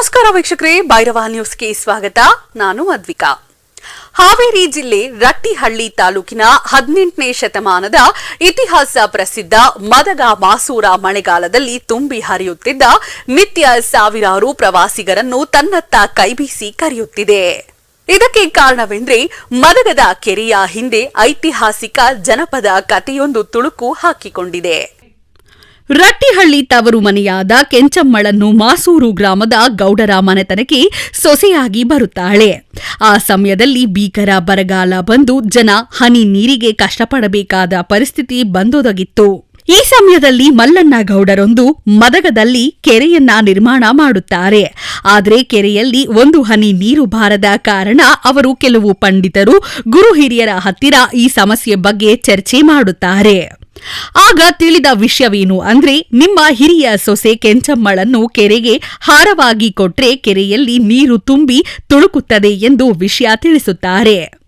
ನಮಸ್ಕಾರ ವೀಕ್ಷಕರೇ, ಭೈರವ ನ್ಯೂಸ್ಗೆ ಸ್ವಾಗತ. ನಾನು ಅದ್ವಿಕಾ. ಹಾವೇರಿ ಜಿಲ್ಲೆ ರಟ್ಟಿಹಳ್ಳಿ ತಾಲೂಕಿನ ಹದಿನೆಂಟನೇ ಶತಮಾನದ ಇತಿಹಾಸ ಪ್ರಸಿದ್ಧ ಮದಗ ಮಾಸೂರ ಮಳೆಗಾಲದಲ್ಲಿ ತುಂಬಿ ಹರಿಯುತ್ತಿದ್ದ ನಿತ್ಯ ಸಾವಿರಾರು ಪ್ರವಾಸಿಗರನ್ನು ತನ್ನತ್ತ ಕೈಬೀಸಿ ಕರೆಯುತ್ತಿದೆ. ಇದಕ್ಕೆ ಕಾರಣವೆಂದರೆ ಮದಗದ ಕೆರೆಯ ಹಿಂದೆ ಐತಿಹಾಸಿಕ ಜನಪದ ಕಥೆಯೊಂದು ತುಳುಕು ಹಾಕಿಕೊಂಡಿದೆ. ರಟ್ಟಿಹಳ್ಳಿ ತವರು ಮನೆಯಾದ ಕೆಂಚಮ್ಮಳನ್ನು ಮಾಸೂರು ಗ್ರಾಮದ ಗೌಡರ ಮನೆತನಕ್ಕೆ ಸೊಸೆಯಾಗಿ ಬರುತ್ತಾಳೆ. ಆ ಸಮಯದಲ್ಲಿ ಭೀಕರ ಬರಗಾಲ ಬಂದು ಜನ ಹನಿ ನೀರಿಗೆ ಕಷ್ಟಪಡಬೇಕಾದ ಪರಿಸ್ಥಿತಿ ಬಂದೊದಗಿತ್ತು. ಈ ಸಮಯದಲ್ಲಿ ಮಲ್ಲಣ್ಣ ಗೌಡರೊಂದು ಮದಗದಲ್ಲಿ ಕೆರೆಯನ್ನ ನಿರ್ಮಾಣ ಮಾಡುತ್ತಾರೆ. ಆದರೆ ಕೆರೆಯಲ್ಲಿ ಒಂದು ಹನಿ ನೀರು ಬಾರದ ಕಾರಣ ಅವರು ಕೆಲವು ಪಂಡಿತರು, ಗುರು ಹಿರಿಯರ ಹತ್ತಿರ ಈ ಸಮಸ್ಯೆ ಬಗ್ಗೆ ಚರ್ಚೆ ಮಾಡುತ್ತಾರೆ. ಆಗ ತಿಳಿದ ವಿಷಯವೇನು ಅಂದ್ರೆ, ನಿಮ್ಮ ಹಿರಿಯ ಸೊಸೆ ಕೆಂಚಮ್ಮಳನ್ನು ಕೆರೆಗೆ ಹಾರವಾಗಿ ಕೊಟ್ರೆ ಕೆರೆಯಲ್ಲಿ ನೀರು ತುಂಬಿ ತುಳುಕುತ್ತದೆ ಎಂದು ವಿಷಯ ತಿಳಿಸುತ್ತಾರೆ.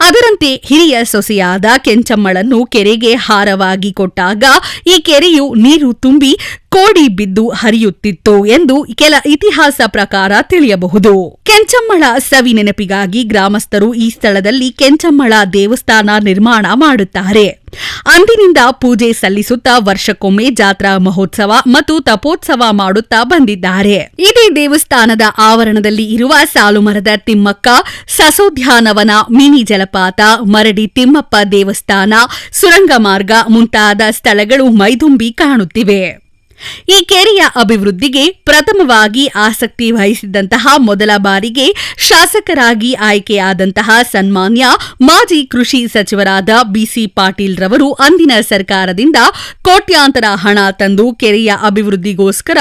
ಅದರಂತೆ ಹಿರಿಯ ಸೊಸೆಯಾದ ಕೆಂಚಮ್ಮಳನ್ನು ಕೆರೆಗೆ ಹಾರವಾಗಿ ಕೊಟ್ಟಾಗ ಈ ಕೆರೆಯು ನೀರು ತುಂಬಿ ಕೋಡಿ ಬಿದ್ದು ಹರಿಯುತ್ತಿತ್ತು ಎಂದು ಕೆಲ ಇತಿಹಾಸ ಪ್ರಕಾರ ತಿಳಿಯಬಹುದು. ಕೆಂಚಮ್ಮಳ ಸವಿ ನೆನಪಿಗಾಗಿ ಗ್ರಾಮಸ್ಥರು ಈ ಸ್ಥಳದಲ್ಲಿ ಕೆಂಚಮ್ಮಳ ದೇವಸ್ಥಾನ ನಿರ್ಮಾಣ ಮಾಡುತ್ತಾರೆ. ಅಂದಿನಿಂದ ಪೂಜೆ ಸಲ್ಲಿಸುತ್ತಾ ವರ್ಷಕ್ಕೊಮ್ಮೆ ಜಾತ್ರಾ ಮಹೋತ್ಸವ ಮತ್ತು ತಪೋತ್ಸವ ಮಾಡುತ್ತಾ ಬಂದಿದ್ದಾರೆ. ಇದೇ ದೇವಸ್ಥಾನದ ಆವರಣದಲ್ಲಿ ಇರುವ ಸಾಲುಮರದ ತಿಮ್ಮಕ್ಕ, ಸಸೋದ್ಯಾನವನ ಮಿನಿ ಜಲಪಾತ, ಮರಡಿ ತಿಮ್ಮಪ್ಪ ದೇವಸ್ಥಾನ, ಸುರಂಗ ಮಾರ್ಗ ಮುಂತಾದ ಸ್ಥಳಗಳು ಮೈದುಂಬಿ ಕಾಣುತ್ತಿವೆ. ಈ ಕೆರೆಯ ಅಭಿವೃದ್ಧಿಗೆ ಪ್ರಥಮವಾಗಿ ಆಸಕ್ತಿ ವಹಿಸಿದ್ದಂತಹ ಮೊದಲ ಬಾರಿಗೆ ಶಾಸಕರಾಗಿ ಆಯ್ಕೆಯಾದಂತಹ ಸನ್ಮಾನ್ಯ ಮಾಜಿ ಕೃಷಿ ಸಚಿವರಾದ ಬಿಸಿ ಪಾಟೀಲ್ ರವರು ಅಂದಿನ ಸರ್ಕಾರದಿಂದ ಕೋಟ್ಯಾಂತರ ಹಣ ತಂದು ಕೆರೆಯ ಅಭಿವೃದ್ಧಿಗೋಸ್ಕರ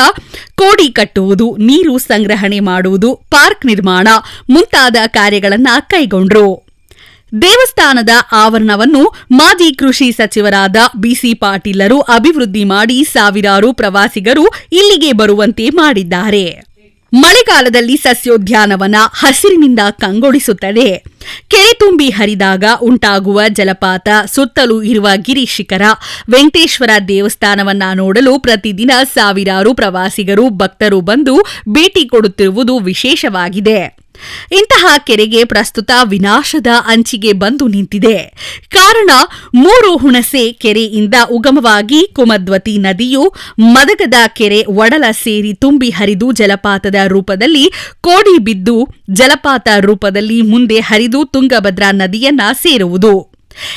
ಕೋಡಿ ಕಟ್ಟುವುದು, ನೀರು ಸಂಗ್ರಹಣೆ ಮಾಡುವುದು, ಪಾರ್ಕ್ ನಿರ್ಮಾಣ ಮುಂತಾದ ಕಾರ್ಯಗಳನ್ನು ಕೈಗೊಂಡ್ರು. ದೇವಸ್ಥಾನದ ಆವರಣವನ್ನು ಮಾಜಿ ಕೃಷಿ ಸಚಿವರಾದ ಬಿಸಿ ಪಾಟೀಲರು ಅಭಿವೃದ್ಧಿ ಮಾಡಿ ಸಾವಿರಾರು ಪ್ರವಾಸಿಗರು ಇಲ್ಲಿಗೆ ಬರುವಂತೆ ಮಾಡಿದ್ದಾರೆ. ಮಳೆಗಾಲದಲ್ಲಿ ಸಸ್ಯೋದ್ಯಾನವನ ಹಸಿರಿನಿಂದ ಕಂಗೊಳಿಸುತ್ತದೆ. ಕೆರೆ ತುಂಬಿ ಹರಿದಾಗ ಉಂಟಾಗುವ ಜಲಪಾತ, ಸುತ್ತಲೂ ಇರುವ ಗಿರಿ ಶಿಖರ ವೆಂಕಟೇಶ್ವರ ದೇವಸ್ಥಾನವನ್ನ ನೋಡಲು ಪ್ರತಿದಿನ ಸಾವಿರಾರು ಪ್ರವಾಸಿಗರು ಭಕ್ತರು ಬಂದು ಭೇಟಿ ಕೊಡುತ್ತಿರುವುದು ವಿಶೇಷವಾಗಿದೆ. ಇಂತಹ ಕೆರೆಗೆ ಪ್ರಸ್ತುತ ವಿನಾಶದ ಅಂಚಿಗೆ ಬಂದು ನಿಂತಿದೆ. ಕಾರಣ, ಮೂರು ಹುಣಸೆ ಕೆರೆಯಿಂದ ಉಗಮವಾಗಿ ಕುಮದ್ವತಿ ನದಿಯು ಮದಗದ ಕೆರೆ ಒಡಲ ಸೇರಿ ತುಂಬಿ ಹರಿದು ಜಲಪಾತದ ರೂಪದಲ್ಲಿ ಕೋಡಿ ಬಿದ್ದು ಜಲಪಾತ ರೂಪದಲ್ಲಿ ಮುಂದೆ ಹರಿದು ತುಂಗಭದ್ರಾ ನದಿಯನ್ನ ಸೇರುವುದು.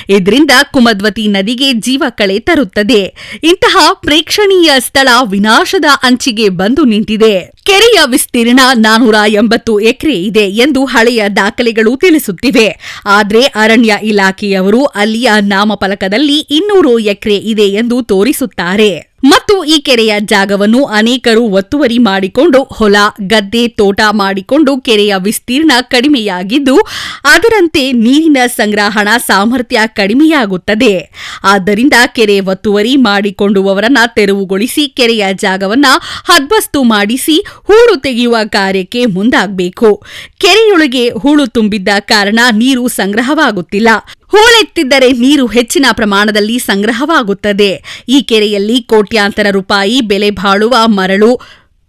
ಇದರಿಂದ ಕುಮದ್ವತಿ ನದಿಗೆ ಜೀವ ಕಳೆ ತರುತ್ತದೆ. ಇಂತಹ ಪ್ರೇಕ್ಷಣೀಯ ಸ್ಥಳ ವಿನಾಶದ ಅಂಚಿಗೆ ಬಂದು ನಿಂತಿದೆ. ಕೆರೆಯ ವಿಸ್ತೀರ್ಣ ನಾನೂರ ಎಂಬತ್ತು ಎಕರೆ ಇದೆ ಎಂದು ಹಳೆಯ ದಾಖಲೆಗಳು ತಿಳಿಸುತ್ತಿವೆ. ಆದರೆ ಅರಣ್ಯ ಇಲಾಖೆಯವರು ಅಲ್ಲಿಯ ನಾಮಫಲಕದಲ್ಲಿ ಇನ್ನೂರು ಎಕರೆ ಇದೆ ಎಂದು ತೋರಿಸುತ್ತಾರೆ. ಮತ್ತು ಈ ಕೆರೆಯ ಜಾಗವನ್ನು ಅನೇಕರು ಒತ್ತುವರಿ ಮಾಡಿಕೊಂಡು ಹೊಲ, ಗದ್ದೆ, ತೋಟ ಮಾಡಿಕೊಂಡು ಕೆರೆಯ ವಿಸ್ತೀರ್ಣ ಕಡಿಮೆಯಾಗಿದ್ದು, ಅದರಂತೆ ನೀರಿನ ಸಂಗ್ರಹಣಾ ಸಾಮರ್ಥ್ಯ ಕಡಿಮೆಯಾಗುತ್ತದೆ. ಆದ್ದರಿಂದ ಕೆರೆ ಒತ್ತುವರಿ ಮಾಡಿಕೊಂಡುವವರನ್ನ ತೆರವುಗೊಳಿಸಿ ಕೆರೆಯ ಜಾಗವನ್ನ ಹದ್ಬಸ್ತು ಮಾಡಿಸಿ ಹೂಳು ತೆಗೆಯುವ ಕಾರ್ಯಕ್ಕೆ ಮುಂದಾಗಬೇಕು. ಕೆರೆಯೊಳಗೆ ಹೂಳು ತುಂಬಿದ್ದ ಕಾರಣ ನೀರು ಸಂಗ್ರಹವಾಗುತ್ತಿಲ್ಲ. ಹೂಳೆತ್ತಿದ್ದರೆ ನೀರು ಹೆಚ್ಚಿನ ಪ್ರಮಾಣದಲ್ಲಿ ಸಂಗ್ರಹವಾಗುತ್ತದೆ. ಈ ಕೆರೆಯಲ್ಲಿ ಕೋಟ್ಯಾಂತರ ರೂಪಾಯಿ ಬೆಲೆ ಬಾಳುವ ಮರಳು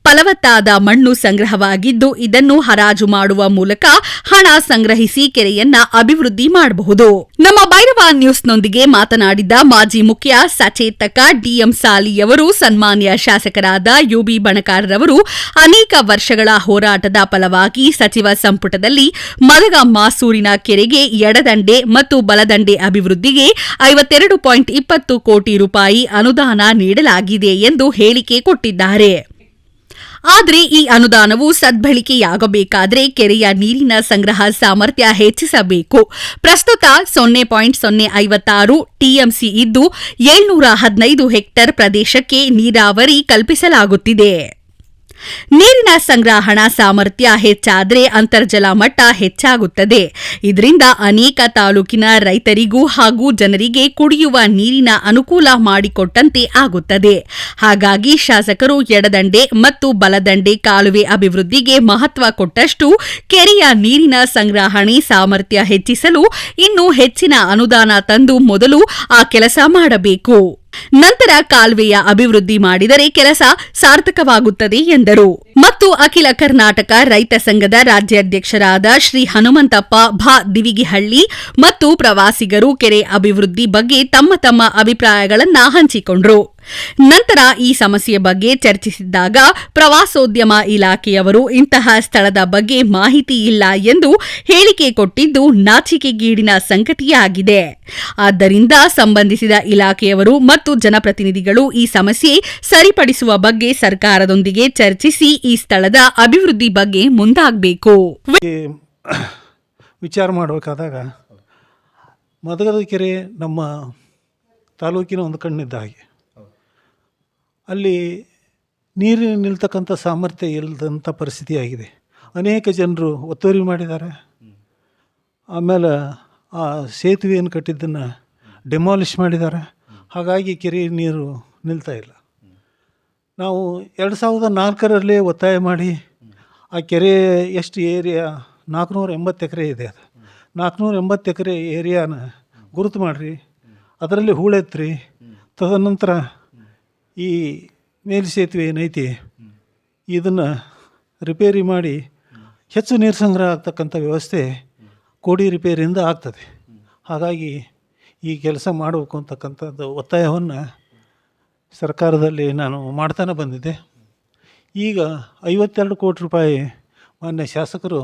ಫಲವತ್ತಾದ ಮಣ್ಣು ಸಂಗ್ರಹವಾಗಿದ್ದು ಇದನ್ನು ಹರಾಜು ಮಾಡುವ ಮೂಲಕ ಹಣ ಸಂಗ್ರಹಿಸಿ ಕೆರೆಯನ್ನ ಅಭಿವೃದ್ಧಿ ಮಾಡಬಹುದು. ನಮ್ಮ ಭೈರವ ನ್ಯೂಸ್ನೊಂದಿಗೆ ಮಾತನಾಡಿದ ಮಾಜಿ ಮುಖ್ಯ ಸಚೇತಕ ಡಿಎಂ ಸಾಲಿಯವರು ಸನ್ಮಾನ್ಯ ಶಾಸಕರಾದ ಯುಬಿ ಬಣಕಾರರವರು ಅನೇಕ ವರ್ಷಗಳ ಹೋರಾಟದ ಫಲವಾಗಿ ಸಚಿವ ಸಂಪುಟದಲ್ಲಿ ಮಲಗ ಮಾಸೂರಿನ ಕೆರೆಗೆ ಎಡದಂಡೆ ಮತ್ತು ಬಲದಂಡೆ ಅಭಿವೃದ್ಧಿಗೆ ಐವತ್ತೆರಡು ಪಾಯಿಂಟ್ ಇಪ್ಪತ್ತು ಕೋಟಿ ರೂಪಾಯಿ ಅನುದಾನ ನೀಡಲಾಗಿದೆ ಎಂದು ಹೇಳಿಕೆ ಕೊಟ್ಟಿದ್ದಾರೆ. ಆದರೆ ಈ ಅನುದಾನವು ಸದ್ಬಳಕೆಯಾಗಬೇಕಾದರೆ ಕೆರೆಯ ನೀರಿನ ಸಂಗ್ರಹ ಸಾಮರ್ಥ್ಯ ಹೆಚ್ಚಿಸಬೇಕು. ಪ್ರಸ್ತುತ ಸೊನ್ನೆ ಪಾಯಿಂಟ್ ಸೊನ್ನೆ ಐವತ್ತಾರು ಟಿಎಂಸಿ ಇದ್ದು ಏಳ್ನೂರ ಹದಿನೈದು ಹೆಕ್ಟೇರ್ ಪ್ರದೇಶಕ್ಕೆ ನೀರಾವರಿ ಕಲ್ಪಿಸಲಾಗುತ್ತಿದೆ. ನೀರಿನ ಸಂಗ್ರಹಣಾ ಸಾಮರ್ಥ್ಯ ಹೆಚ್ಚಾದರೆ ಅಂತರ್ಜಲ ಮಟ್ಟ ಹೆಚ್ಚಾಗುತ್ತದೆ. ಇದರಿಂದ ಅನೇಕ ತಾಲೂಕಿನ ರೈತರಿಗೂ ಹಾಗೂ ಜನರಿಗೆ ಕುಡಿಯುವ ನೀರಿನ ಅನುಕೂಲ ಮಾಡಿಕೊಟ್ಟಂತೆ ಆಗುತ್ತದೆ. ಹಾಗಾಗಿ ಶಾಸಕರು ಎಡದಂಡೆ ಮತ್ತು ಬಲದಂಡೆ ಕಾಲುವೆ ಅಭಿವೃದ್ಧಿಗೆ ಮಹತ್ವ ಕೊಟ್ಟಷ್ಟು ಕೆರೆಯ ನೀರಿನ ಸಂಗ್ರಹಣೆ ಸಾಮರ್ಥ್ಯ ಹೆಚ್ಚಿಸಲು ಇನ್ನೂ ಹೆಚ್ಚಿನ ಅನುದಾನ ತಂದು ಮೊದಲು ಆ ಕೆಲಸ ಮಾಡಬೇಕು. ನಂತರ ಕಾಲುವೆಯ ಅಭಿವೃದ್ಧಿ ಮಾಡಿದರೆ ಕೆಲಸ ಸಾರ್ಥಕವಾಗುತ್ತದೆ ಎಂದರು. ಮತ್ತು ಅಖಿಲ ಕರ್ನಾಟಕ ರೈತ ಸಂಘದ ರಾಜ್ಯಾಧ್ಯಕ್ಷರಾದ ಶ್ರೀ ಹನುಮಂತಪ್ಪ ಭಾ ದಿವಿಗಿಹಳ್ಳಿ ಮತ್ತು ಪ್ರವಾಸಿಗರು ಕೆರೆ ಅಭಿವೃದ್ಧಿ ಬಗ್ಗೆ ತಮ್ಮ ತಮ್ಮ ಅಭಿಪ್ರಾಯಗಳನ್ನು ಹಂಚಿಕೊಂಡ್ರು. ನಂತರ ಈ ಸಮಸ್ಯೆ ಬಗ್ಗೆ ಚರ್ಚಿಸಿದ್ದಾಗ ಪ್ರವಾಸೋದ್ಯಮ ಇಲಾಖೆಯವರು ಇಂತಹ ಸ್ಥಳದ ಬಗ್ಗೆ ಮಾಹಿತಿ ಇಲ್ಲ ಎಂದು ಹೇಳಿಕೆ ಕೊಟ್ಟಿದ್ದು ನಾಚಿಕೆಗೀಡಿನ ಸಂಗತಿಯಾಗಿದೆ. ಆದ್ದರಿಂದ ಸಂಬಂಧಿಸಿದ ಇಲಾಖೆಯವರು ಮತ್ತು ಜನಪ್ರತಿನಿಧಿಗಳು ಈ ಸಮಸ್ಯೆ ಸರಿಪಡಿಸುವ ಬಗ್ಗೆ ಸರ್ಕಾರದೊಂದಿಗೆ ಚರ್ಚಿಸಿ ಈ ಸ್ಥಳದ ಅಭಿವೃದ್ಧಿ ಬಗ್ಗೆ ಮುಂದಾಗಬೇಕು. ವಿಚಾರ ಮಾಡಬೇಕಾದಾಗ ಮದಗದ ಕೆರೆ ನಮ್ಮ ತಾಲೂಕಿನ ಒಂದು ಕಣ್ಣಿದ್ದ ಹಾಗೆ. ಅಲ್ಲಿ ನೀರು ನಿಲ್ತಕ್ಕಂಥ ಸಾಮರ್ಥ್ಯ ಇಲ್ಲದಂಥ ಪರಿಸ್ಥಿತಿ ಆಗಿದೆ. ಅನೇಕ ಜನರು ಒತ್ತುವರಿ ಮಾಡಿದ್ದಾರೆ. ಆಮೇಲೆ ಆ ಸೇತುವೆಯನ್ನು ಕಟ್ಟಿದ್ದನ್ನು ಡೆಮಾಲಿಷ್ ಮಾಡಿದ್ದಾರೆ. ಹಾಗಾಗಿ ಕೆರೆ ನೀರು ನಿಲ್ತಾ ಇಲ್ಲ. ನಾವು ಎರಡು ಸಾವಿರದ ನಾಲ್ಕರಲ್ಲೇ ಒತ್ತಾಯ ಮಾಡಿ ಆ ಕೆರೆ ಎಷ್ಟು ಏರಿಯಾ ನಾಲ್ಕುನೂರ ಎಂಬತ್ತು ಎಕರೆ ಇದೆ ಅದು. ನಾಲ್ಕುನೂರ ಎಂಬತ್ತು ಎಕರೆ ಏರಿಯಾನ ಗುರುತು ಮಾಡಿರಿ. ಅದರಲ್ಲಿ ಹೂಳೆತ್ರಿ. ತದನಂತರ ಈ ಮೇಲ್ಸೇತುವೆ ಏನೈತಿ? ಇದನ್ನು ರಿಪೇರಿ ಮಾಡಿ ಹೆಚ್ಚು ನೀರು ಸಂಗ್ರಹ ಆಗ್ತಕ್ಕಂಥ ವ್ಯವಸ್ಥೆ ಕೋಡಿ ರಿಪೇರಿಯಿಂದ ಆಗ್ತದೆ. ಹಾಗಾಗಿ ಈ ಕೆಲಸ ಮಾಡಬೇಕು ಅಂತಕ್ಕಂಥದ್ದು ಒತ್ತಾಯವನ್ನು ಸರ್ಕಾರದಲ್ಲಿ ನಾನು ಮಾಡ್ತಾನೆ ಬಂದಿದ್ದೆ. ಈಗ ಐವತ್ತೆರಡು ಕೋಟಿ ರೂಪಾಯಿ ಮಾನ್ಯ ಶಾಸಕರು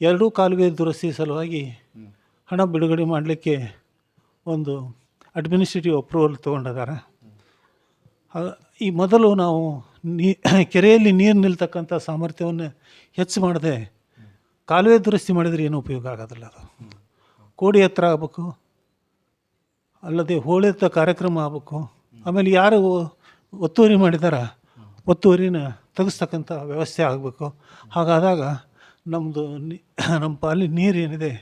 ಎರಡೂ ಕಾಲುವೆ ದುರಸ್ತಿ ಸಲುವಾಗಿ ಹಣ ಬಿಡುಗಡೆ ಮಾಡಲಿಕ್ಕೆ ಒಂದು ಅಡ್ಮಿನಿಸ್ಟ್ರೇಟಿವ್ ಅಪ್ರೂವಲ್ ತೊಗೊಂಡಿದ್ದಾರೆ. ಈ ಮೊದಲು ನಾವು ನೀ, ಕೆರೆಯಲ್ಲಿ ನೀರು ನಿಲ್ತಕ್ಕಂಥ ಸಾಮರ್ಥ್ಯವನ್ನು ಹೆಚ್ಚು ಮಾಡದೆ ಕಾಲುವೆ ದುರಸ್ತಿ ಮಾಡಿದರೆ ಏನು ಉಪಯೋಗ ಆಗೋದಿಲ್ಲ ಅದು. ಕೋಡಿ ಹತ್ರ ಆಗಬೇಕು, ಅಲ್ಲದೆ ಹೋಳಿತ ಕಾರ್ಯಕ್ರಮ ಆಗಬೇಕು, ಆಮೇಲೆ ಯಾರು ಒತ್ತುವರಿ ಮಾಡಿದಾರ, ಒತ್ತುವರಿನ ತೆಗೆಸ್ತಕ್ಕಂಥ ವ್ಯವಸ್ಥೆ ಆಗಬೇಕು. ಹಾಗಾದಾಗ ನಮ್ಮದು ನಮ್ಮ ಪಾಲಿ ನೀರು ಏನಿದೆ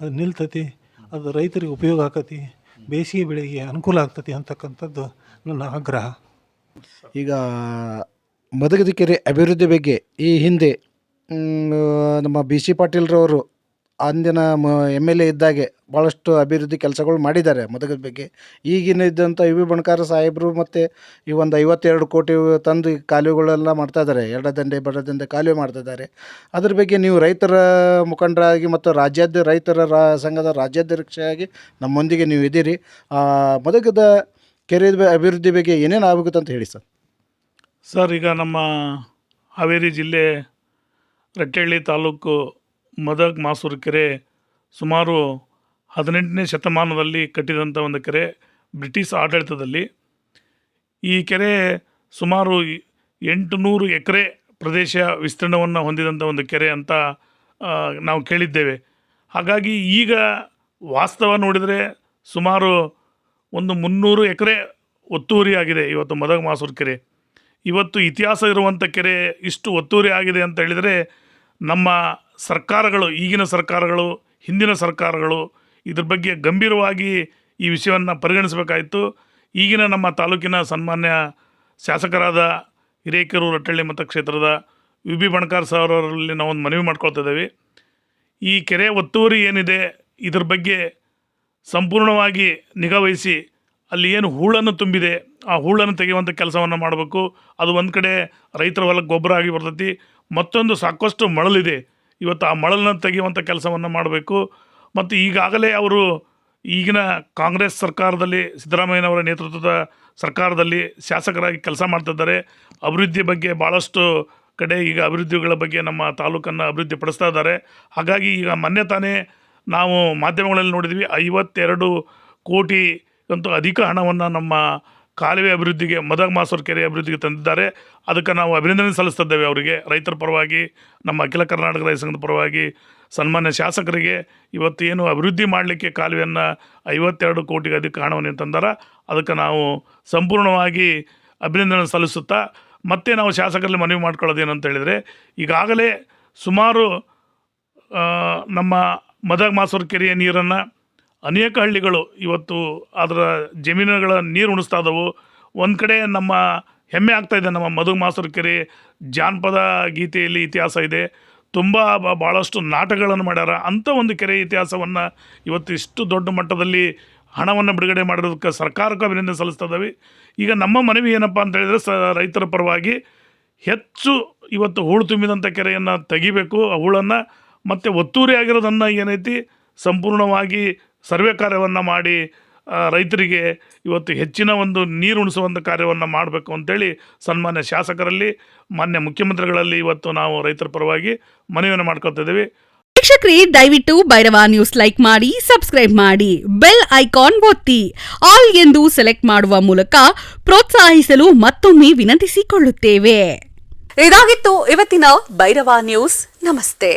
ಅದು ನಿಲ್ತತಿ, ಅದು ರೈತರಿಗೆ ಉಪಯೋಗ ಆಕತಿ, ಬೇಸಿಗೆ ಬೆಳೆಗೆ ಅನುಕೂಲ ಆಗ್ತತಿ ಅಂತಕ್ಕಂಥದ್ದು ನನ್ನ ಆಗ್ರಹ. ಈಗ ಮದಗದ ಕೆರೆ ಅಭಿವೃದ್ಧಿ ಬಗ್ಗೆ ಈ ಹಿಂದೆ ನಮ್ಮ ಬಿ ಸಿ ಪಾಟೀಲ್ರವರು ಅಂದಿನ ಮ, ಎಂ ಎಲ್ ಎ ಇದ್ದಾಗೆ ಭಾಳಷ್ಟು ಅಭಿವೃದ್ಧಿ ಕೆಲಸಗಳು ಮಾಡಿದ್ದಾರೆ ಮದಗದ ಬಗ್ಗೆ. ಈಗಿನ ಇದ್ದಂಥ ಯು ವಿ ಬಣಕಾರ ಸಾಹೇಬರು ಮತ್ತು ಈ ಒಂದು ಐವತ್ತೆರಡು ಕೋಟಿ ತಂದು ಕಾಲುವೆಗಳೆಲ್ಲ ಮಾಡ್ತಾ ಇದ್ದಾರೆ. ಎಡದಂಡೆ, ಬಡದಂಡೆ ಕಾಲುವೆ ಮಾಡ್ತಾ ಇದ್ದಾರೆ. ಅದ್ರ ಬಗ್ಗೆ ನೀವು ರೈತರ ಮುಖಂಡರಾಗಿ ಮತ್ತು ರಾಜ್ಯಾಧ್ಯ ರೈತರ ರಾ, ಸಂಘದ ರಾಜ್ಯಾಧ್ಯಕ್ಷರಾಗಿ ನಮ್ಮೊಂದಿಗೆ ನೀವು ಇದ್ದೀರಿ. ಮದಗದ ಕೆರೆ ಅಭಿವೃದ್ಧಿ ಬಗ್ಗೆ ಏನೇನು ಆಗುತ್ತೆ ಅಂತ ಹೇಳಿ ಸರ್? ಸರ್, ಈಗ ನಮ್ಮ ಹಾವೇರಿ ಜಿಲ್ಲೆ ರಟ್ಟಹಳ್ಳಿ ತಾಲೂಕು ಮದಗ್ ಮಾಸೂರು ಕೆರೆ ಸುಮಾರು ಹದಿನೆಂಟನೇ ಶತಮಾನದಲ್ಲಿ ಕಟ್ಟಿದಂಥ ಒಂದು ಕೆರೆ ಬ್ರಿಟಿಷ್ ಆಡಳಿತದಲ್ಲಿ. ಈ ಕೆರೆ ಸುಮಾರು ಎಂಟು ನೂರು ಎಕರೆ ಪ್ರದೇಶ ವಿಸ್ತೀರ್ಣವನ್ನು ಹೊಂದಿದಂಥ ಒಂದು ಕೆರೆ ಅಂತ ನಾವು ಕೇಳಿದ್ದೇವೆ. ಹಾಗಾಗಿ ಈಗ ವಾಸ್ತವ ನೋಡಿದರೆ ಸುಮಾರು ಒಂದು ಮುನ್ನೂರು ಎಕರೆ ಒತ್ತುವರಿ ಆಗಿದೆ. ಇವತ್ತು ಮದಗ ಮಾಸೂರು ಕೆರೆ. ಇವತ್ತು ಇತಿಹಾಸ ಇರುವಂಥ ಕೆರೆ ಇಷ್ಟು ಒತ್ತುವರಿ ಆಗಿದೆ ಅಂತ ಹೇಳಿದರೆ ನಮ್ಮ ಸರ್ಕಾರಗಳು, ಈಗಿನ ಸರ್ಕಾರಗಳು, ಹಿಂದಿನ ಸರ್ಕಾರಗಳು ಇದ್ರ ಬಗ್ಗೆ ಗಂಭೀರವಾಗಿ ಈ ವಿಷಯವನ್ನು ಪರಿಗಣಿಸಬೇಕಾಯಿತು. ಈಗಿನ ನಮ್ಮ ತಾಲೂಕಿನ ಸನ್ಮಾನ್ಯ ಶಾಸಕರಾದ ಹಿರೇಕೆರೂರು ರಟ್ಟಳ್ಳಿ ಮತಕ್ಷೇತ್ರದ ವಿ ಬಿ ಬಣಕಾರ್ ಸರ್ ಅವರಲ್ಲಿ ನಾವೊಂದು ಮನವಿ ಮಾಡ್ಕೊಳ್ತಾ ಇದ್ದೇವೆ. ಈ ಕೆರೆ ಒತ್ತುವರಿ ಏನಿದೆ, ಇದ್ರ ಬಗ್ಗೆ ಸಂಪೂರ್ಣವಾಗಿ ನಿಗಾವಹಿಸಿ ಅಲ್ಲಿ ಏನು ಹೂಳನ್ನು ತುಂಬಿದೆ, ಆ ಹೂಳನ್ನು ತೆಗೆಯುವಂಥ ಕೆಲಸವನ್ನು ಮಾಡಬೇಕು. ಅದು ಒಂದು ಕಡೆ ರೈತರ ಹೊಲಕ್ಕೆ ಗೊಬ್ಬರ ಆಗಿ ಬರ್ತೈತಿ. ಮತ್ತೊಂದು ಸಾಕಷ್ಟು ಮಳಲಿದೆ. ಇವತ್ತು ಆ ಮಳಲನ್ನು ತೆಗೆಯುವಂಥ ಕೆಲಸವನ್ನು ಮಾಡಬೇಕು. ಮತ್ತು ಈಗಾಗಲೇ ಅವರು ಈಗಿನ ಕಾಂಗ್ರೆಸ್ ಸರ್ಕಾರದಲ್ಲಿ, ಸಿದ್ದರಾಮಯ್ಯನವರ ನೇತೃತ್ವದ ಸರ್ಕಾರದಲ್ಲಿ ಶಾಸಕರಾಗಿ ಕೆಲಸ ಮಾಡ್ತಿದ್ದಾರೆ. ಅಭಿವೃದ್ಧಿ ಬಗ್ಗೆ ಭಾಳಷ್ಟು ಕಡೆ ಈಗ ಅಭಿವೃದ್ಧಿಗಳ ಬಗ್ಗೆ ನಮ್ಮ ತಾಲೂಕನ್ನು ಅಭಿವೃದ್ಧಿ ಪಡಿಸ್ತಾ ಇದ್ದಾರೆ. ಹಾಗಾಗಿ ಈಗ ಮೊನ್ನೆ ತಾನೇ ನಾವು ಮಾಧ್ಯಮಗಳಲ್ಲಿ ನೋಡಿದ್ವಿ ಐವತ್ತೆರಡು ಕೋಟಿ ಅಂತೂ ಅಧಿಕ ಹಣವನ್ನು ನಮ್ಮ ಕಾಲುವೆ ಅಭಿವೃದ್ಧಿಗೆ ಮದಗ್ ಮಾಸೂರು ಕೆರೆ ಅಭಿವೃದ್ಧಿಗೆ ತಂದಿದ್ದಾರೆ. ಅದಕ್ಕೆ ನಾವು ಅಭಿನಂದನೆ ಸಲ್ಲಿಸ್ತಿದ್ದೇವೆ ಅವರಿಗೆ. ರೈತರ ಪರವಾಗಿ, ನಮ್ಮ ಅಖಿಲ ಕರ್ನಾಟಕ ರೈತ ಸಂಘದ ಪರವಾಗಿ, ಸನ್ಮಾನ್ಯ ಶಾಸಕರಿಗೆ ಇವತ್ತು ಏನು ಅಭಿವೃದ್ಧಿ ಮಾಡಲಿಕ್ಕೆ ಕಾಲುವೆಯನ್ನು ಐವತ್ತೆರಡು ಕೋಟಿಗೆ ಅಧಿಕ ಹಣವನ್ನು ತಂದಾರ, ಅದಕ್ಕೆ ನಾವು ಸಂಪೂರ್ಣವಾಗಿ ಅಭಿನಂದನೆ ಸಲ್ಲಿಸುತ್ತಾ, ಮತ್ತೆ ನಾವು ಶಾಸಕರಲ್ಲಿ ಮನವಿ ಮಾಡ್ಕೊಳ್ಳೋದೇನಂತ ಹೇಳಿದರೆ, ಈಗಾಗಲೇ ಸುಮಾರು ನಮ್ಮ ಮದಗ್ ಮಾಸೂರು ಕೆರೆಯ ನೀರನ್ನು ಅನೇಕ ಹಳ್ಳಿಗಳು ಇವತ್ತು ಅದರ ಜಮೀನುಗಳ ನೀರು ಉಣಿಸ್ತಾ ಇದ್ದವು ಒಂದು ಕಡೆ ನಮ್ಮ ಹೆಮ್ಮೆ ಆಗ್ತಾ ಇದೆ ನಮ್ಮ ಮಧು ಮಾಸೂರು ಕೆರೆ ಜಾನಪದ ಗೀತೆಯಲ್ಲಿ ಇತಿಹಾಸ ಇದೆ. ತುಂಬ ಭಾಳಷ್ಟು ನಾಟಕಗಳನ್ನು ಮಾಡ್ಯಾರ. ಅಂಥ ಒಂದು ಕೆರೆ ಇತಿಹಾಸವನ್ನು ಇವತ್ತು ಇಷ್ಟು ದೊಡ್ಡ ಮಟ್ಟದಲ್ಲಿ ಹಣವನ್ನು ಬಿಡುಗಡೆ ಮಾಡಿರೋದಕ್ಕೆ ಸರ್ಕಾರಕ್ಕೆ ಅಭಿನಂದನೆ ಸಲ್ಲಿಸ್ತಾ ಇದ್ದಾವೆ ಈಗ ನಮ್ಮ ಮನವಿ ಏನಪ್ಪ ಅಂತ ಹೇಳಿದರೆ ಸ, ರೈತರ ಪರವಾಗಿ ಹೆಚ್ಚು ಇವತ್ತು ಹೂಳು ತುಂಬಿದಂಥ ಕೆರೆಯನ್ನು ತೆಗಿಬೇಕು. ಆ ಹೂಳನ್ನು ಮತ್ತು ಒತ್ತುವರಿ ಆಗಿರೋದನ್ನು ಏನೈತಿ? ಸಂಪೂರ್ಣವಾಗಿ ಸರ್ವೆ ಕಾರ್ಯವನ್ನು ಮಾಡಿ ರೈತರಿಗೆ ಇವತ್ತು ಹೆಚ್ಚಿನ ಒಂದು ನೀರು ಉಣಿಸುವಂಥ ಕಾರ್ಯವನ್ನು ಮಾಡಬೇಕು ಅಂತೇಳಿ ಸನ್ಮಾನ್ಯ ಶಾಸಕರಲ್ಲಿ, ಮಾನ್ಯ ಮುಖ್ಯಮಂತ್ರಿಗಳಲ್ಲಿ ಇವತ್ತು ನಾವು ರೈತರ ಪರವಾಗಿ ಮನವಿಯನ್ನು ಮಾಡ್ಕೊತಾ ಇದ್ದೀವಿ. ವೀಕ್ಷಕರೇ, ದಯವಿಟ್ಟು ಭೈರವ ನ್ಯೂಸ್ ಲೈಕ್ ಮಾಡಿ, ಸಬ್ಸ್ಕ್ರೈಬ್ ಮಾಡಿ, ಬೆಲ್ ಐಕಾನ್ ಒತ್ತಿ. ಆಲ್ ಎಂದು ಸೆಲೆಕ್ಟ್ ಮಾಡುವ ಮೂಲಕ ಪ್ರೋತ್ಸಾಹಿಸಲು ಮತ್ತೊಮ್ಮೆ ವಿನಂತಿಸಿಕೊಳ್ಳುತ್ತೇವೆ. ಇದಾಗಿತ್ತು ಇವತ್ತಿನ ಭೈರವ ನ್ಯೂಸ್. ನಮಸ್ತೆ.